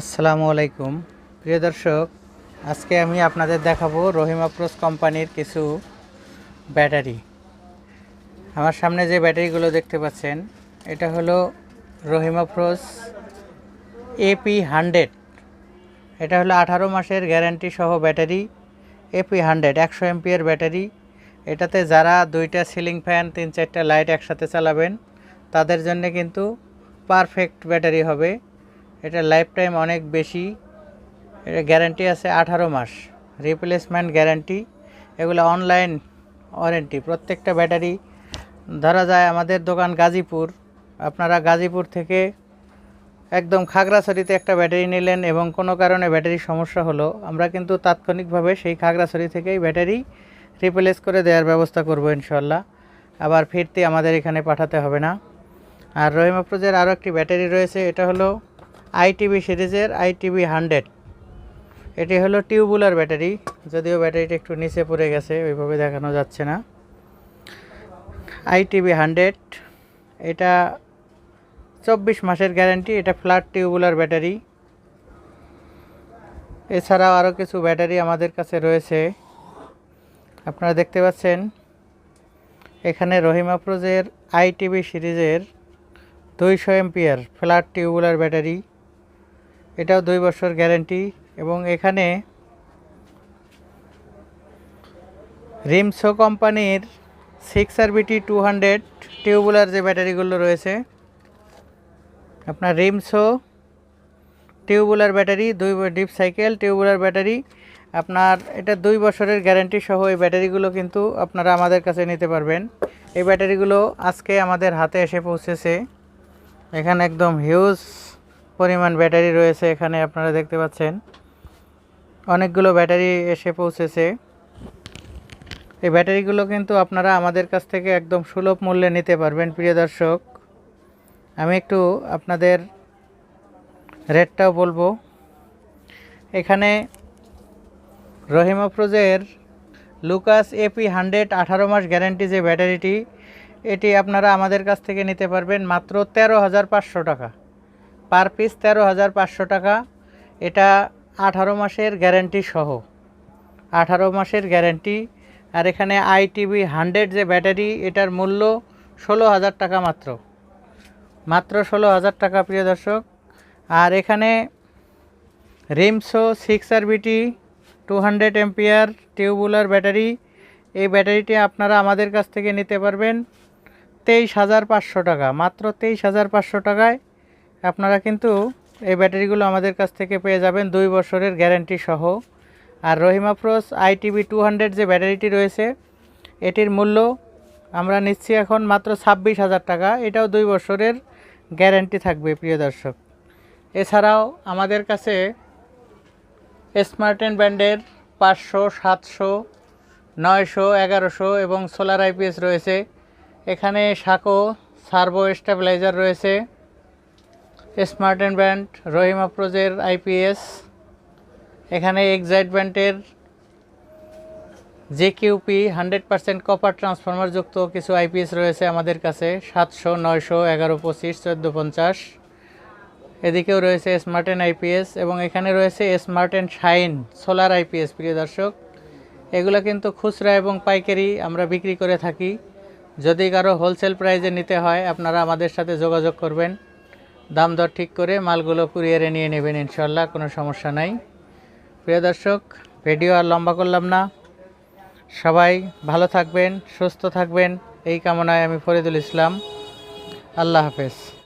আসসালামু আলাইকুম। প্রিয় দর্শক, আজকে আমি আপনাদের দেখাবো রহিমা আফরোজ কোম্পানির কিছু ব্যাটারি। আমার সামনে যে ব্যাটারিগুলো দেখতে পাচ্ছেন, এটা হলো রহিম আফরোজ এপি হান্ড্রেড। এটা হলো আঠারো মাসের গ্যারান্টি সহ ব্যাটারি এপি হান্ড্রেড, একশো এমপিয়ার ব্যাটারি। এটাতে যারা দুইটা সিলিং ফ্যান, তিন চারটা লাইট একসাথে চালাবেন, তাদের জন্য কিন্তু পারফেক্ট ব্যাটারি হবে। এটা লাইফ টাইম অনেক বেশি। এটা গ্যারান্টি আছে আঠারো মাস। রিপ্লেসমেন্ট গ্যারান্টি এগুলো অনলাইন ওয়ারেন্টি প্রত্যেকটা ব্যাটারি ধরা যায় আমাদের দোকান গাজীপুর। আপনারা গাজীপুর থেকে একদম খাগড়াছড়িতে একটা ব্যাটারি নিলেন এবং কোনো কারণে ব্যাটারির সমস্যা হলো, আমরা কিন্তু তাৎক্ষণিকভাবে সেই খাগড়াছড়ি থেকেই ব্যাটারি রিপ্লেস করে দেওয়ার ব্যবস্থা করব ইনশাল্লাহ আবার ফিরতে আমাদের এখানে পাঠাতে হবে না। আর রহিম আফরোজের আরও একটি ব্যাটারি রয়েছে, এটা হলো আইটিভি সিরিজের আইটিভি হান্ড্রেড। এটি হলো টিউবুলার ব্যাটারি। যদিও ব্যাটারিটা একটু নিচে পড়ে গেছে, ওইভাবে দেখানো যাচ্ছে না। আইটিভি হান্ড্রেড, এটা চব্বিশ মাসের গ্যারান্টি, এটা ফ্ল্যাট টিউবুলার ব্যাটারি। এছাড়াও আরও কিছু ব্যাটারি আমাদের কাছে রয়েছে। আপনারা দেখতে পাচ্ছেন, এখানে রহিম আফরোজের আইটিভি সিরিজের দুইশো এমপিয়ার ফ্ল্যাট টিউবুলার ব্যাটারি। এটাও দুই বছর গ্যারেন্টি এবং এখানে রিমসো কোম্পানির সিক্স আর বিটি টু হান্ড্রেড টিউবুলার যে ব্যাটারিগুলো রয়েছে, আপনার রিমসো টিউবুলার ব্যাটারি, দুই ডিপ সাইকেল টিউবুলার ব্যাটারি, আপনার এটা দুই বছরের গ্যারেন্টি সহ এই ব্যাটারিগুলো কিন্তু আপনারা আমাদের কাছে নিতে পারবেন। এই ব্যাটারিগুলো আজকে আমাদের হাতে এসে পৌঁছেছে। এখানে একদম হিউজ পরিমাণ ব্যাটারি রয়েছে এখানে আপনারা দেখতে পাচ্ছেন। অনেকগুলো ব্যাটারি এসে পৌঁছেছে। এই ব্যাটারিগুলো কিন্তু আপনারা আমাদের কাছ থেকে একদম সুলভ মূল্যে নিতে পারবেন, প্রিয় দর্শক। আমি একটু আপনাদের রেটটাও বলব। এখানে রহিম আফরোজের লুকাস এপি হান্ড্রেড আঠারো মাস গ্যারেন্টি যে ব্যাটারিটি, এটি আপনারা আমাদের কাছ থেকে নিতে পারবেন মাত্র তেরো হাজার পাঁচশো টাকা। পার পিস তেরো হাজার পাঁচশো টাকা। এটা আঠারো মাসের গ্যারেন্টি সহ। আঠারো মাসের গ্যারেন্টি। আর এখানে আইটিভি হান্ড্রেড যে ব্যাটারি, এটার মূল্য ষোলো হাজার টাকা মাত্র। মাত্র ষোলো হাজার টাকা, প্রিয় দর্শক। আর এখানে রিমসো সিক্স আর BT, two hundred ampere tubular battery. এই ব্যাটারিটি আপনারা আমাদের কাছ থেকে নিতে পারবেন তেইশ হাজার পাঁচশো টাকা। মাত্র তেইশ হাজার পাঁচশো টাকায় আপনারা কিন্তু এই ব্যাটারিগুলো আমাদের কাছ থেকে পেয়ে যাবেন দুই বছরের গ্যারান্টি সহ। আর Rahimafrooz ITV two hundred যে ব্যাটারিটি রয়েছে, এটির মূল্য আমরা নিচ্ছি এখন মাত্র ছাব্বিশ হাজার টাকা। এটাও দুই বছরের গ্যারান্টি থাকবে, প্রিয় দর্শক। এছাড়াও আমাদের কাছে স্মার্টেন ব্র্যান্ডের পাঁচশো, সাতশো, নয়শো, এগারোশো এবং সোলার আইপিএস রয়েছে। এখানে সাকো সার্ভো স্টেবিলাইজার রয়েছে। স্মার্ট অ্যান্ড ব্যান্ড, রহিম আফরোজের আইপিএস এখানে এক্সাইট ব্যান্ডের J QP hundred percent copper transformer যুক্ত কিছু আইপিএস রয়েছে আমাদের কাছে, সাতশো, নয়শো, এগারো, পঁচিশ, চোদ্দ, পঞ্চাশ। এদিকেও রয়েছে স্মার্ট অ্যান্ড আইপিএস এবং এখানে রয়েছে smart and shine, solar IPS প্রিয় দর্শক। এগুলো কিন্তু খুচরা এবং পাইকারি আমরা বিক্রি করে থাকি। যদি কারও হোলসেল প্রাইজে নিতে হয়, আপনারা আমাদের সাথে যোগাযোগ করবেন। দাম দর ঠিক করে মালগুলো কুরিয়ারে নিয়ে নেবেন ইনশাল্লাহ কোনো সমস্যা নাই। প্রিয় দর্শক, ভিডিও আর লম্বা করলাম না। সবাই ভালো থাকবেন, সুস্থ থাকবেন, এই কামনায় আমি ফরিদুল ইসলাম। আল্লাহ হাফেজ।